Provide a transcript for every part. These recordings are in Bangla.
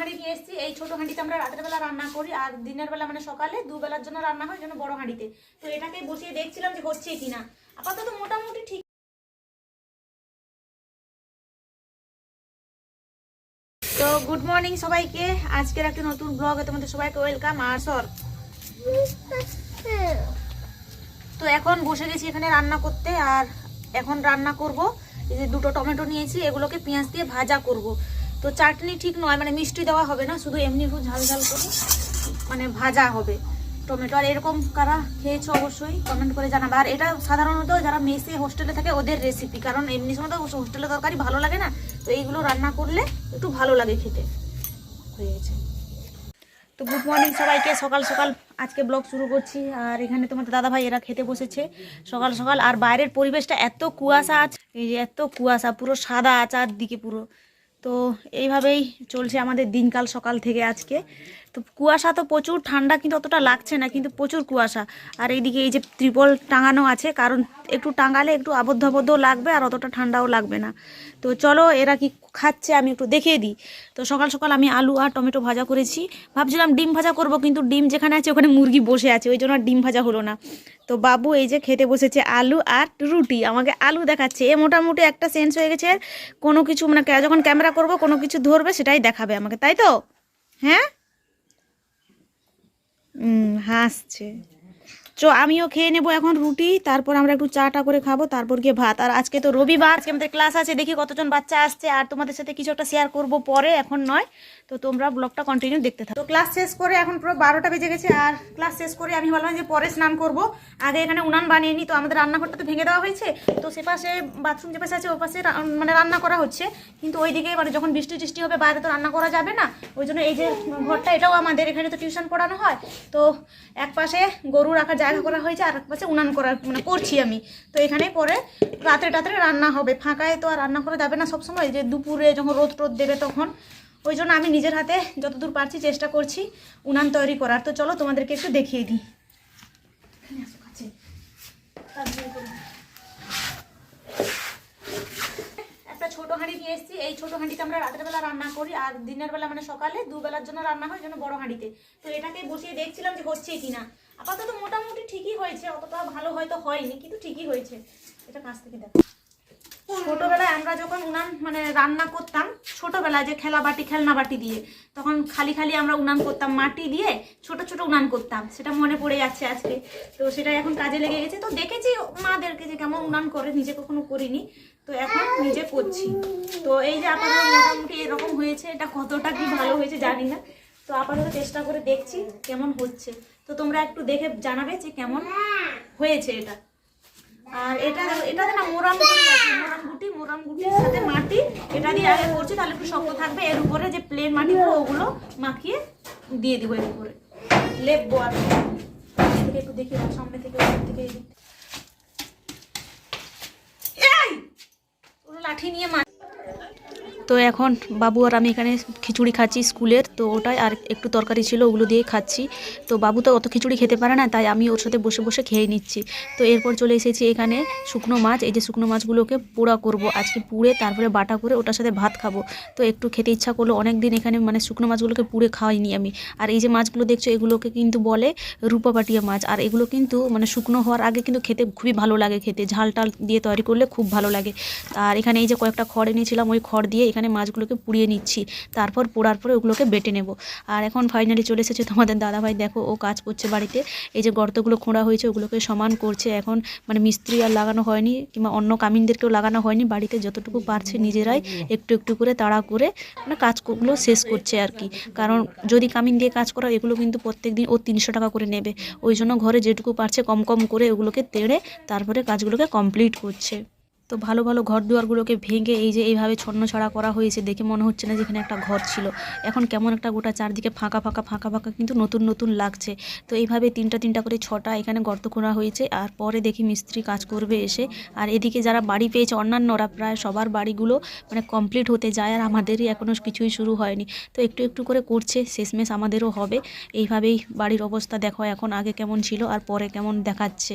হাঁড়ি নিয়ে এসেছি। এই ছোট হাঁড়িতে আমরা রাতের বেলা রান্না করি আর দিনের বেলা মানে সকালে দুবেলার জন্য রান্না হয় জন্য বড় হাঁড়িতে। তো এটাকে বসিয়ে দেখছিলাম যে হচ্ছে কিনা। আপাতত মোটামুটি ঠিক তো গুড মর্নিং সবাইকে। আজকের একটা নতুন ব্লগে তোমাদের সবাইকে ওয়েলকাম আর সর। তো এখন বসে গেছি এখানে রান্না করতে। আর এখন রান্না করব। এই যে দুটো টমেটো নিয়েছি, এগুলোকে পেঁয়াজ দিয়ে ভাজা করব। তো চাটনি ঠিক নয় মানে মিষ্টি দেওয়া হবে না, শুধু এমনি একটু ঝাল ঝাল করে মানে ভাজা হবে। টমেটো, আর এরকম কারা খেয়েছো অবশ্যই কমেন্ট করে জানাবে। আর এটা সাধারণত যারা মেসে হোস্টেলে থাকে, ওদের রেসিপি কারণ এমনি সময় তো হোস্টেলে তরকারি ভালো লাগে না, তো এইগুলো রান্না করলে একটু ভালো লাগে খেতে। হয়েছে। তো গুড মর্নিং সবাইকে, সকাল সকাল আজকে ব্লগ শুরু করছি। আর এখানে তোমাদের দাদা ভাই এরা খেতে বসেছে সকাল সকাল। আর বাইরের পরিবেশটা এত কুয়াশা আছে, এই যে এত কুয়াশা, পুরো সাদা চারদিকে পুরো। তো এইভাবেই চলছে আমাদের দিনকাল সকাল থেকে আজকে। তো কুয়াশা তো প্রচুর, ঠান্ডা কিন্তু অতটা লাগছে না, কিন্তু প্রচুর কুয়াশা। আর এইদিকে এই যে ত্রিপল টাঙানো আছে, কারণ একটু টাঙালে একটু আবদ্ধ আবদ্ধ লাগবে আর অতটা ঠান্ডাও লাগবে না। তো চলো এরা কি খাচ্ছে, আমি একটু দেখিয়ে দিই। তো সকাল সকাল আমি আলু আর টমেটো ভাজা করেছি। ভাবছিলাম ডিম ভাজা করব, কিন্তু ডিম যেখানে আছে ওখানে মুরগি বসে আছে, ওই জন্য ডিম ভাজা হলো না। তো বাবু এই যে খেতে বসেছে আলু আর রুটি, আমাকে আলু দেখাচ্ছে। এ মোটামুটি একটা সেন্স হয়ে গেছে, কোনো কিছু মানে যখন ক্যামেরা করব, কোনো কিছু ধরবে, সেটাই দেখাবে আমাকে, তাই তো? হ্যাঁ? হাসছে। চো আমিও খেয়ে নেব এখন রুটি, তারপর আমরা একটু চাটা করে খাব, তারপর গিয়ে ভাত। আর আজকে তো রবিবার, আজকে আমাদের ক্লাস আছে, দেখি কতজন বাচ্চা আসছে, আর তোমাদের সাথে কিছু একটা শেয়ার করব পরে, এখন নয়। তো তোমরা ব্লগটা কন্টিনিউ দেখতে থাকো। তো ক্লাস শেষ করে এখন পুরো বারোটা বেজে গেছে, আর ক্লাস শেষ করে আমি ভাবলাম যে পরে স্নান করব। আগে এখানে উনান বানিয়ে নিই তো আমাদের রান্নাঘরটা তো ভেঙে দেওয়া হয়েছে, তো সে পাশে বাথরুম যে পাশে আছে, ও পাশে মানে রান্না করা হচ্ছে। কিন্তু ওই ওইদিকে মানে যখন বৃষ্টি টিষ্টি হবে, বাইরে তো রান্না করা যাবে না, ওই জন্য এই যে ঘরটা, এটাও আমাদের এখানে তো টিউশন পড়ানো হয়। তো এক পাশে গরু রাখার জায়গা করা হয়েছে আর এক পাশে উনান করার মানে করছি আমি। তো এখানে পরে রাত্রে টাত্রে রান্না হবে। ফাঁকায় তো আর রান্না করা যাবে না সবসময়, যে দুপুরে যখন রোদ টোদ দেবে তখন। ওই জন্য আমি নিজের হাতে যতদূর পারছি চেষ্টা করছি উনান তৈরি করার। তো চলো তোমাদেরকে একটু দেখিয়ে দিই। কাছে। ছোট হাঁড়ি নিয়ে এসেছি। এই ছোট হাঁড়িতে আমরা রাতের বেলা রান্না করি আর দিনের বেলা মানে সকালে দুবেলার জন্য রান্না হয় জন্য বড় হাঁড়িতে তো এটাকে বসিয়ে দেখছিলাম যে হচ্ছে কিনা আপাতত মোটামুটি ঠিকই হয়েছে, অতটা ভালো হয়তো হয়নি, কিন্তু ঠিকই হয়েছে। এটা কাছ থেকে দেখো। ছোটবেলায় আমরা যখন উনান মানে রান্না করতাম, ছোটবেলায় যে খেলা বাটি খেলনা বাটি দিয়ে, তখন খালি খালি আমরা উনান করতাম, মাটি দিয়ে ছোট ছোট উনান করতাম। সেটা মনে পড়ে যাচ্ছে আজকে। তো সেটা এখন কাজে লেগে গেছে। তো দেখেছি মাদেরকে যে কেমন উনান করে, নিজে কখনো করিনি। তো এখন নিজে করছি। তো এই যে আপাতত মোটামুটি এরকম হয়েছে, এটা কতটা কি ভালো হয়েছে জানি না। তো আপাতত চেষ্টা করে দেখছি কেমন হচ্ছে। তো তোমরা একটু দেখে জানাবে যে কেমন হয়েছে এটা। আর এটা এটাতে না মোরাম গুটি মোরাম গুটি, মোরাম গুটির সাথে মাটি, এটা দিয়ে আগে করছি, তাহলে একটু শক্ত থাকবে। এর উপরে যে প্লেন মাটি ওগুলো মাখিয়ে দিয়ে দিব এর উপরে। লেপবো আর থেকে একটু দেখি, সামনে থেকে ওপর থেকে এই! লাঠি নিয়ে মা তো এখন বাবু আর আমি এখানে খিচুড়ি খাচ্ছি স্কুলের, তো ওটাই আর একটু তরকারি ছিল, ওগুলো দিয়ে খাচ্ছি। তো বাবু তো অত খিচুড়ি খেতে পারে না, তাই আমি ওর সাথে বসে বসে খেয়ে নিচ্ছি। তো এরপর চলে এসেছি এখানে শুকনো মাছ, এই যে শুকনো মাছগুলোকে পোড়া করব। আজকে পুড়ে তারপরে বাটা করে ওটার সাথে ভাত খাব। তো একটু খেতে ইচ্ছা করল অনেক দিন এখানে মানে শুকনো মাছগুলোকে পুড়ে খাওয়াইনি আমি। আর এই যে মাছগুলো দেখছ, এগুলোকে কিন্তু বলে রূপাপাটিয়া মাছ। আর এগুলো কিন্তু মানে শুকনো হওয়ার আগে কিন্তু খেতে খুবই ভালো লাগে খেতে। ঝাল টাল দিয়ে তৈরি করলে খুব ভালো লাগে। আর এখানে এই যে কয়েকটা খড় এনেছিলাম, ওই খড় দিয়ে এখানে মাছগুলোকে পুড়িয়ে নিচ্ছি। তারপর পোড়ার পরে ওগুলোকে বেটে নেব। আর এখন ফাইনালি চলে এসেছে তোমাদের দাদাভাই। দেখো, ও কাজ করছে বাড়িতে। এই যে গর্তগুলো খোঁড়া হয়েছে, ওগুলোকে সমান করছে। এখন মানে মিস্ত্রি আর লাগানো হয়নি, কিংবা অন্য কামিনদেরকেও লাগানো হয়নি। বাড়িতে যতটুকু পারছে নিজেরাই একটু একটু করে তাড়া করে মানে কাজগুলো শেষ করছে আর কি। কারণ যদি কামিন দিয়ে কাজ করা এগুলো কিন্তু প্রত্যেক দিন ও তিনশো টাকা করে নেবে। ওই জন্য ঘরে যেটুকু পারছে কম কম করে ওগুলোকে তেড়ে তারপরে কাজগুলোকে কমপ্লিট করছে। তো ভালো ভালো ঘর দুয়ারগুলোকে ভেঙে এই যে এইভাবে ছন্ন ছড়া করা হয়েছে দেখে মনে হচ্ছে না যেখানে একটা ঘর ছিল। এখন কেমন একটা গোটা চারদিকে ফাঁকা ফাঁকা ফাঁকা ফাঁকা কিন্তু নতুন নতুন লাগছে। তো এইভাবে তিনটা তিনটা করে ছটা এখানে গর্ত খোঁড়া হয়েছে আর পরে দেখি মিস্ত্রি কাজ করবে এসে। আর এদিকে যারা বাড়ি পেয়েছে অন্যান্যরা প্রায় সবার বাড়িগুলো মানে কমপ্লিট হতে যায় আর আমাদেরই এখনও কিছুই শুরু হয়নি। তো একটু একটু করে করছে, শেষমেশ আমাদেরও হবে। এইভাবেই বাড়ির অবস্থা দেখো এখন আগে কেমন ছিল আর পরে কেমন দেখাচ্ছে।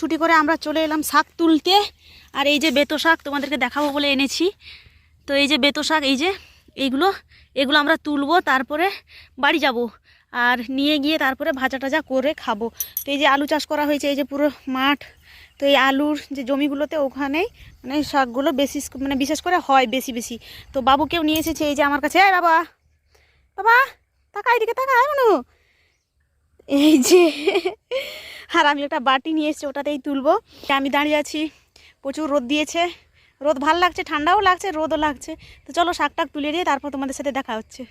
ছুটি করে আমরা চলে এলাম শাক তুলতে। আর এই যে বেতো শাক তোমাদেরকে দেখাবো বলে এনেছি। তো এই যে বেতো শাক, এই যে এইগুলো, এগুলো আমরা তুলবো, তারপরে বাড়ি যাব। আর নিয়ে গিয়ে তারপরে ভাজা টাজা করে খাব। তো এই যে আলু চাষ করা হয়েছে, এই যে পুরো মাঠ। তো এই আলুর যে জমিগুলোতে ওখানেই মানে শাকগুলো বেশি মানে বিশেষ করে হয় বেশি বেশি। তো বাবুকেও নিয়ে এসেছে, এই যে আমার কাছে। বাবা বাবা তাকা এদিকে তাকা মানু এই যে, আর আমি একটা বাটি নিয়ে এসেছি, ওটাতেই তুলবো। আমি দাঁড়িয়ে আছি, প্রচুর রোদ দিয়েছে। রোদ ভালো লাগছে, ঠান্ডাও লাগছে, রোদও লাগছে। তো চলো শাক টাক তুলে দিয়ে তারপর তোমাদের সাথে দেখা হচ্ছে।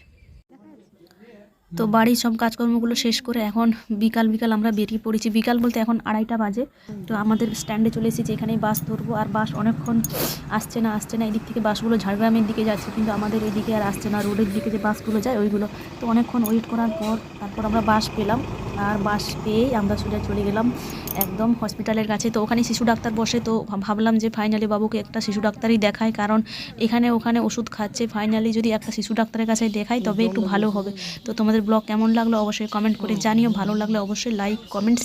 তো বাড়ির সব কাজকর্মগুলো শেষ করে এখন বিকাল বিকাল আমরা বেরিয়ে পড়েছি। বিকাল বলতে এখন আড়াইটা বাজে। তো আমাদের স্ট্যান্ডে চলে এসেছি এখানেই বাস ধরবো। আর বাস অনেকক্ষণ আসছে না আসছে না। এদিক থেকে বাসগুলো ঝাড়গ্রামের দিকে যাচ্ছে কিন্তু আমাদের এদিকে আর আসছে না। রোডের দিকে যে বাসগুলো যায় ওইগুলো। তো অনেকক্ষণ ওয়েট করার পর তারপর আমরা বাস পেলাম। আর বাস পেয়েই আমরা সোজা চলে গেলাম একদম হসপিটালের কাছে। তো ওখানে শিশু ডাক্তার বসে, তো ভাবলাম যে ফাইনালি বাবুকে একটা শিশু ডাক্তারই দেখায় কারণ এখানে ওখানে ওষুধ খাচ্ছে। ফাইনালি যদি একটা শিশু ডাক্তারের কাছে দেখায় তবে একটু ভালো হবে। তো তোমাদের ব্লগ কেমন লাগল অবশ্যই কমেন্ট করে জানিও। ভালো লাগলে অবশ্যই লাইক কমেন্টস